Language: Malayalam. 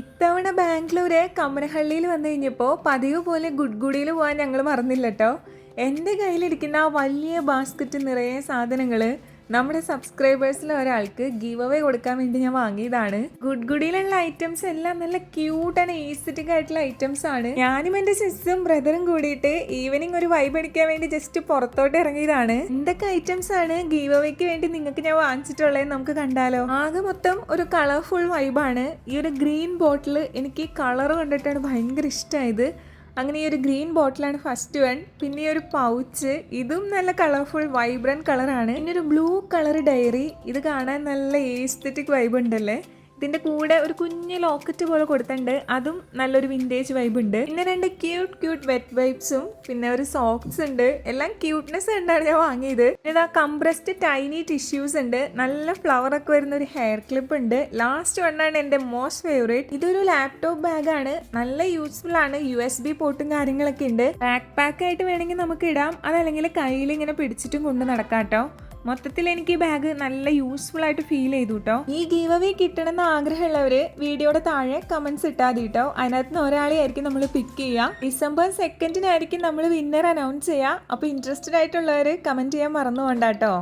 ഇത്തവണ ബാംഗ്ലൂര് കമ്മനഹള്ളിയിൽ വന്നു കഴിഞ്ഞപ്പോൾ പതിവ് പോലെ ഗുഡ്ഗുഡിയിൽ പോകാൻ ഞങ്ങൾ മറന്നില്ല കേട്ടോ എന്റെ കയ്യിലിരിക്കുന്ന വലിയ ബാസ്ക്കറ്റ് നിറയെ സാധനങ്ങൾ നമ്മുടെ സബ്സ്ക്രൈബേഴ്സിൽ ഒരാൾക്ക് ഗീവ് അവേ കൊടുക്കാൻ വേണ്ടി ഞാൻ വാങ്ങിയതാണ്. ഗുഡ് ഗുഡിയിലുള്ള ഐറ്റംസ് എല്ലാം നല്ല ക്യൂട്ട് ആൻഡ് ഈസ്റ്റിക് ആയിട്ടുള്ള ഐറ്റംസ് ആണ്. ഞാനും എന്റെ സിസ്റ്ററും ബ്രദറും കൂടിയിട്ട് ഈവനിങ് ഒരു വൈബ് അടിക്കാൻ വേണ്ടി ജസ്റ്റ് പുറത്തോട്ട് ഇറങ്ങിയതാണ്. എന്തൊക്കെ ഐറ്റംസ് ആണ് ഗീവ് അവേക്ക് വേണ്ടി നിങ്ങൾക്ക് ഞാൻ വാങ്ങിച്ചിട്ടുള്ളത് നമുക്ക് കണ്ടാലോ? ആകെ മൊത്തം ഒരു കളർഫുൾ വൈബാണ് ഈ ഒരു ഗ്രീൻ ബോട്ടിൽ എനിക്ക് കളർ കണ്ടിട്ടാണ് ഭയങ്കര ഇഷ്ടമായത് അങ്ങനെ ഈ ഒരു ഗ്രീൻ ബോട്ടിലാണ് ഫസ്റ്റ് വൺ. പിന്നെ ഈ ഒരു പൗച്ച്. ഇതും നല്ല കളർഫുൾ വൈബ്രന്റ് കളറാണ് പിന്നെ ഒരു ബ്ലൂ കളർ ഡയറി. ഇത് കാണാൻ നല്ല ഏസ്തറ്റിക് വൈബ് ഉണ്ടല്ലേ? ഇതിന്റെ കൂടെ ഒരു കുഞ്ഞ് ലോക്കറ്റ് പോലെ കൊടുത്തിട്ടുണ്ട്. അതും നല്ലൊരു വിന്റേജ് വൈബ് ഉണ്ട്. പിന്നെ രണ്ട് ക്യൂട്ട് ക്യൂട്ട് വെറ്റ് വൈബ്സും പിന്നെ ഒരു സോക്സ് ഉണ്ട്. എല്ലാം ക്യൂട്ട്നെസ് ഉണ്ടാണ് ഞാൻ വാങ്ങിയത്. പിന്നെ ആ കംപ്രസ്ഡ് ടൈനി ടിഷ്യൂസ് ഉണ്ട്. നല്ല ഫ്ലവർ ഒക്കെ വരുന്ന ഒരു ഹെയർ ക്ലിപ്പ് ഉണ്ട്. ലാസ്റ്റ് വണ്ണാണ് എന്റെ മോസ്റ്റ് ഫേവറേറ്റ് ഇതൊരു ലാപ്ടോപ്പ് ബാഗാണ് നല്ല യൂസ്ഫുൾ ആണ്. യു എസ് ബി പോർട്ടും കാര്യങ്ങളൊക്കെ ഉണ്ട്. ബാക്ക് പാക്ക് ആയിട്ട് വേണമെങ്കിൽ നമുക്ക് ഇടാം. അതല്ലെങ്കിൽ കയ്യിൽ ഇങ്ങനെ പിടിച്ചിട്ടും കൊണ്ട് നടക്കാം കേട്ടോ. മൊത്തത്തിൽ എനിക്ക് ഈ ബാഗ് നല്ല യൂസ്ഫുൾ ആയിട്ട് ഫീൽ ചെയ്തു കേട്ടോ ഈ ഗീവ് അവേ കിട്ടണമെന്ന് ആഗ്രഹമുള്ളവര് വീഡിയോയുടെ താഴെ കമന്റ്സ് ഇട്ടാൽ മതി കേട്ടോ അതിനകത്ത് നിന്ന് ഒരാളെ ആയിരിക്കും നമ്മൾ പിക്ക് ചെയ്യാം ഡിസംബർ സെക്കൻഡിനായിരിക്കും നമ്മൾ വിന്നർ അനൗൺസ് ചെയ്യുക. അപ്പോൾ ഇൻട്രസ്റ്റഡ് ആയിട്ടുള്ളവർ കമന്റ് ചെയ്യാൻ മറന്നു കേട്ടോ